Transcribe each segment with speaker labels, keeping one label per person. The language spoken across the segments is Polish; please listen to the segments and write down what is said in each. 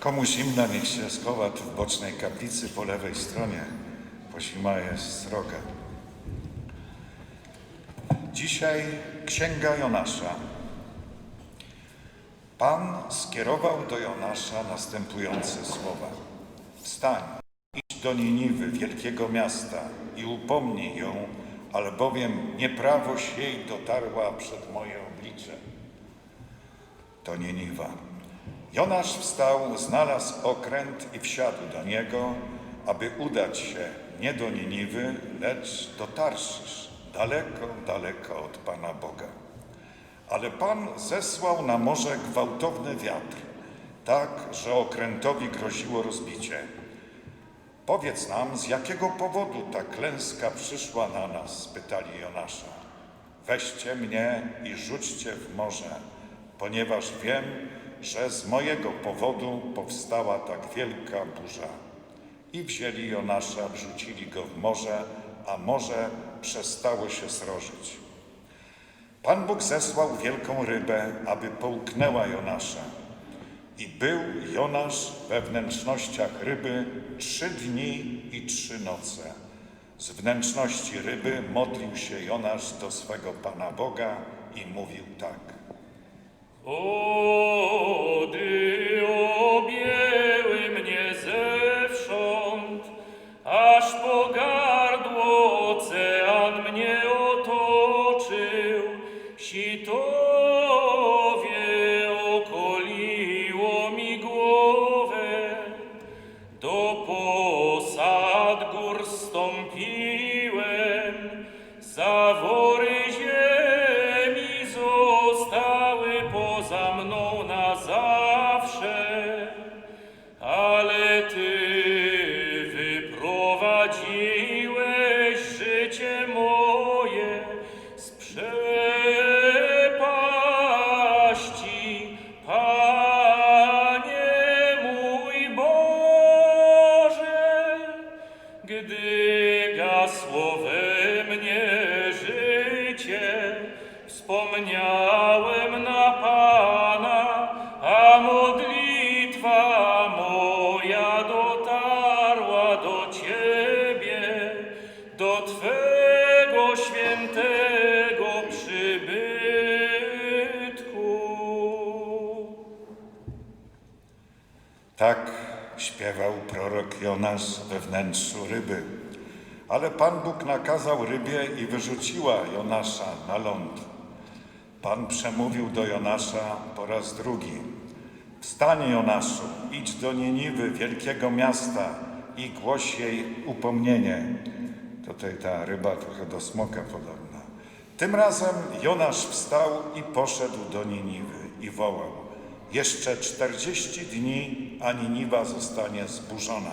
Speaker 1: Komu zimna, niech się schowa w bocznej kaplicy po lewej stronie, bo zima jest sroga. Dzisiaj Księga Jonasza. Pan skierował do Jonasza następujące słowa. Wstań, idź do Niniwy, wielkiego miasta i upomnij ją, albowiem nieprawość jej dotarła przed moje oblicze. To Niniwa. Jonasz wstał, znalazł okręt i wsiadł do niego, aby udać się nie do Niniwy, lecz do Tarszysz, daleko, daleko od Pana Boga. Ale Pan zesłał na morze gwałtowny wiatr, tak, że okrętowi groziło rozbicie. Powiedz nam, z jakiego powodu ta klęska przyszła na nas, spytali Jonasza. Weźcie mnie i rzućcie w morze, ponieważ wiem, że z mojego powodu powstała tak wielka burza. I wzięli Jonasza, wrzucili go w morze, a morze przestało się srożyć. Pan Bóg zesłał wielką rybę, aby połknęła Jonasza. I był Jonasz we wnętrznościach ryby trzy dni i trzy noce. Z wnętrzności ryby modlił się Jonasz do swego Pana Boga i mówił tak.
Speaker 2: Один. Życie moje z przepaści, Panie mój Boże. Gdy gasło we mnie życie, wspomniałem na
Speaker 1: Tak śpiewał prorok Jonasz we wnętrzu ryby. Ale Pan Bóg nakazał rybie i wyrzuciła Jonasza na ląd. Pan przemówił do Jonasza po raz drugi. Wstań, Jonaszu, idź do Niniwy, wielkiego miasta i głoś jej upomnienie. Tutaj ta ryba trochę do smoka podobna. Tym razem Jonasz wstał i poszedł do Niniwy i wołał. Jeszcze czterdzieści dni, a Niniwa zostanie zburzona.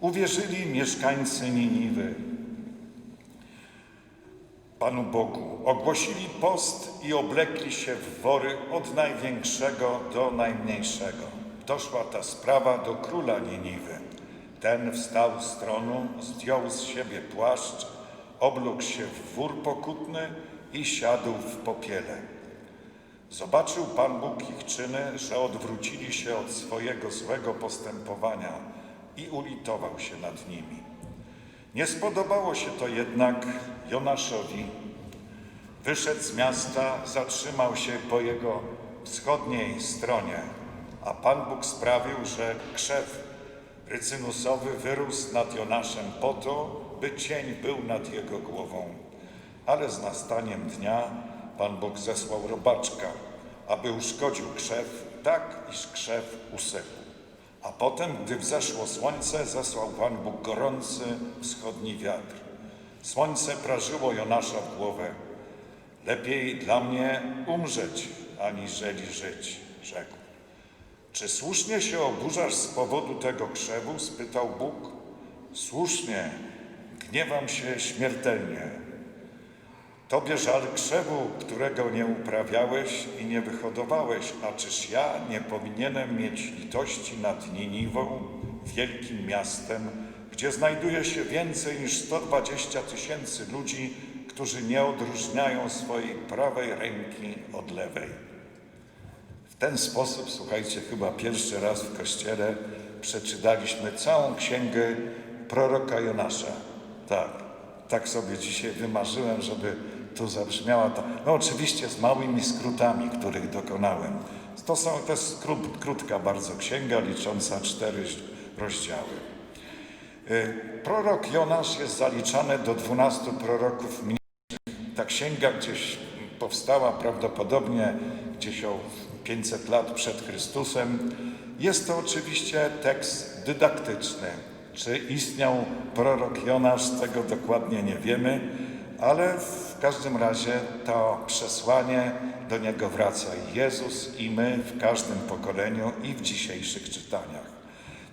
Speaker 1: Uwierzyli mieszkańcy Niniwy Panu Bogu. Ogłosili post i oblekli się w wory od największego do najmniejszego. Doszła ta sprawa do króla Niniwy. Ten wstał z tronu, zdjął z siebie płaszcz, oblógł się w wór pokutny i siadł w popiele. Zobaczył Pan Bóg ich czyny, że odwrócili się od swojego złego postępowania i ulitował się nad nimi. Nie spodobało się to jednak Jonaszowi. Wyszedł z miasta, zatrzymał się po jego wschodniej stronie, a Pan Bóg sprawił, że krzew rycynusowy wyrósł nad Jonaszem po to, by cień był nad jego głową. Ale z nastaniem dnia Pan Bóg zesłał robaczka, aby uszkodził krzew, tak iż krzew usychł. A potem, gdy wzeszło słońce, zesłał Pan Bóg gorący wschodni wiatr. Słońce prażyło Jonasza w głowę. Lepiej dla mnie umrzeć, aniżeli żyć, rzekł. Czy słusznie się oburzasz z powodu tego krzewu? spytał Bóg. Słusznie, gniewam się śmiertelnie. Tobie żal krzewu, którego nie uprawiałeś i nie wyhodowałeś, a czyż ja nie powinienem mieć litości nad Niniwą, wielkim miastem, gdzie znajduje się więcej niż 120 tysięcy ludzi, którzy nie odróżniają swojej prawej ręki od lewej. W ten sposób, słuchajcie, chyba pierwszy raz w kościele przeczytaliśmy całą księgę proroka Jonasza. Tak, tak sobie dzisiaj wymarzyłem, żeby tu zabrzmiała ta. No oczywiście z małymi skrótami, których dokonałem. To, są, to jest krót, krótka bardzo księga, licząca cztery rozdziały. Y, Prorok Jonasz jest zaliczany do dwunastu proroków mniejszych. Ta księga gdzieś powstała prawdopodobnie gdzieś o 500 lat przed Chrystusem. Jest to oczywiście tekst dydaktyczny. Czy istniał prorok Jonasz, tego dokładnie nie wiemy, ale w każdym razie to przesłanie do niego wraca Jezus i my w każdym pokoleniu i w dzisiejszych czytaniach.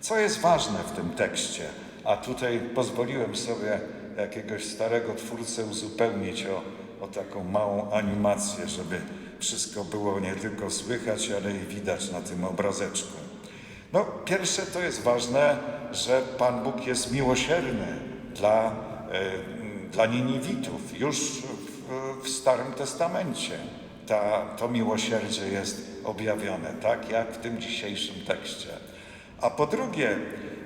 Speaker 1: Co jest ważne w tym tekście, a tutaj pozwoliłem sobie jakiegoś starego twórcę uzupełnić o, o taką małą animację, żeby wszystko było nie tylko słychać, ale i widać na tym obrazeczku. No, pierwsze to jest ważne, że Pan Bóg jest miłosierny dla, e, dla Niniwitów. Już w, w Starym Testamencie ta, to miłosierdzie jest objawione, tak jak w tym dzisiejszym tekście. A po drugie,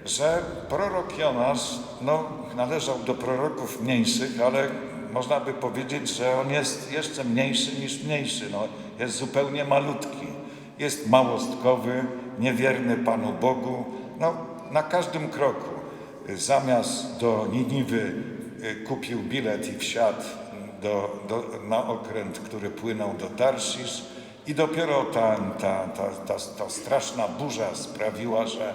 Speaker 1: że prorok Jonasz no, należał do proroków mniejszych, ale można by powiedzieć, że on jest jeszcze mniejszy niż mniejszy. No, jest zupełnie malutki. Jest małostkowy, niewierny Panu Bogu. No, na każdym kroku. Zamiast do Niniwy kupił bilet i wsiadł do, do, na okręt, który płynął do Tarszisz i dopiero ta, ta, ta, ta, ta straszna burza sprawiła, że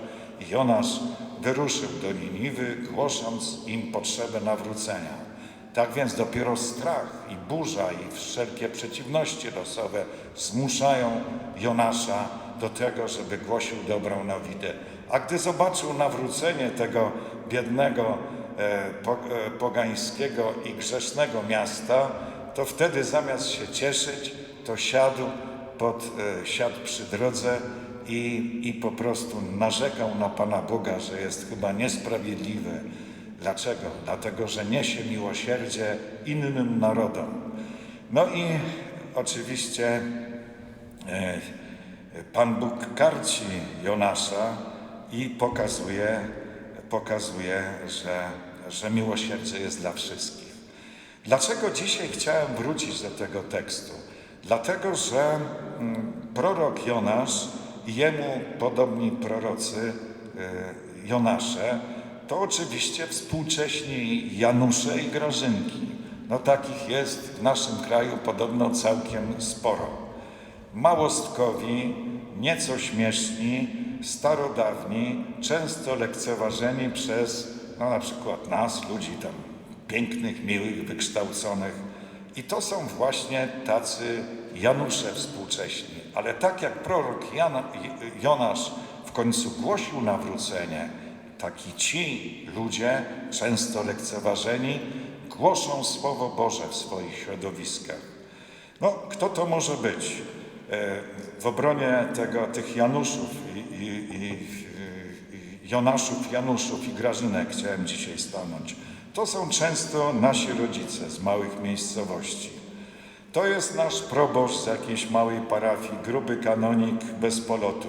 Speaker 1: Jonasz wyruszył do Niniwy, głosząc im potrzebę nawrócenia. Tak więc dopiero strach i burza i wszelkie przeciwności losowe zmuszają Jonasza do tego, żeby głosił dobrą nowinę. A gdy zobaczył nawrócenie tego biednego, pogańskiego i grzesznego miasta, to wtedy zamiast się cieszyć, to siadł, pod, e, siadł przy drodze i, i po prostu narzekał na Pana Boga, że jest chyba niesprawiedliwy. Dlaczego? Dlatego, że niesie miłosierdzie innym narodom. No i oczywiście e, Pan Bóg karci Jonasza i pokazuje, pokazuje że, że miłosierdzie jest dla wszystkich. Dlaczego dzisiaj chciałem wrócić do tego tekstu? Dlatego, że mm, prorok Jonasz i jemu podobni prorocy y, Jonasze to oczywiście współcześni Janusze i Grażynki. No takich jest w naszym kraju podobno całkiem sporo. Małostkowi, nieco śmieszni, starodawni, często lekceważeni przez no, na przykład nas, ludzi tam pięknych, miłych, wykształconych. I to są właśnie tacy Janusze współcześni. Ale tak jak prorok Jan, Jonasz w końcu głosił nawrócenie, tak i ci ludzie, często lekceważeni, głoszą Słowo Boże w swoich środowiskach. No, kto to może być? E, W obronie tego, tych Januszów i, i, i, Jonaszów, Januszów i Grażynek chciałem dzisiaj stanąć. To są często nasi rodzice z małych miejscowości. To jest nasz proboszcz z jakiejś małej parafii, gruby kanonik bez polotu.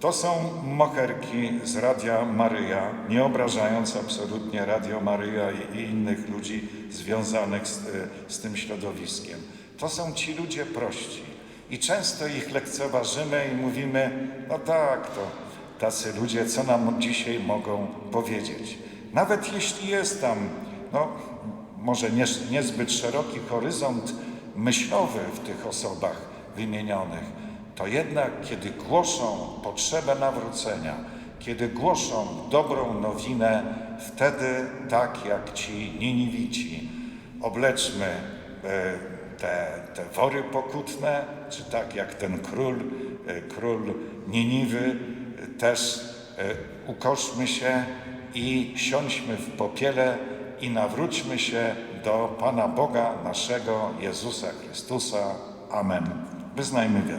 Speaker 1: To są moherki z Radia Maryja, nie obrażając absolutnie Radio Maryja i, innych ludzi związanych z, z tym środowiskiem. To są ci ludzie prości i często ich lekceważymy i mówimy, no tak, to tacy ludzie, co nam dzisiaj mogą powiedzieć. Nawet jeśli jest tam, no może nie, niezbyt szeroki horyzont myślowy w tych osobach wymienionych, to jednak kiedy głoszą potrzebę nawrócenia, kiedy głoszą dobrą nowinę, wtedy tak jak ci Niniwici, obleczmy e, te, te wory pokutne, czy tak jak ten król, e, król Niniwy, też e, ukoszmy się i siądźmy w popiele i nawróćmy się do Pana Boga naszego Jezusa Chrystusa. Amen. Wyznajmy wiarę.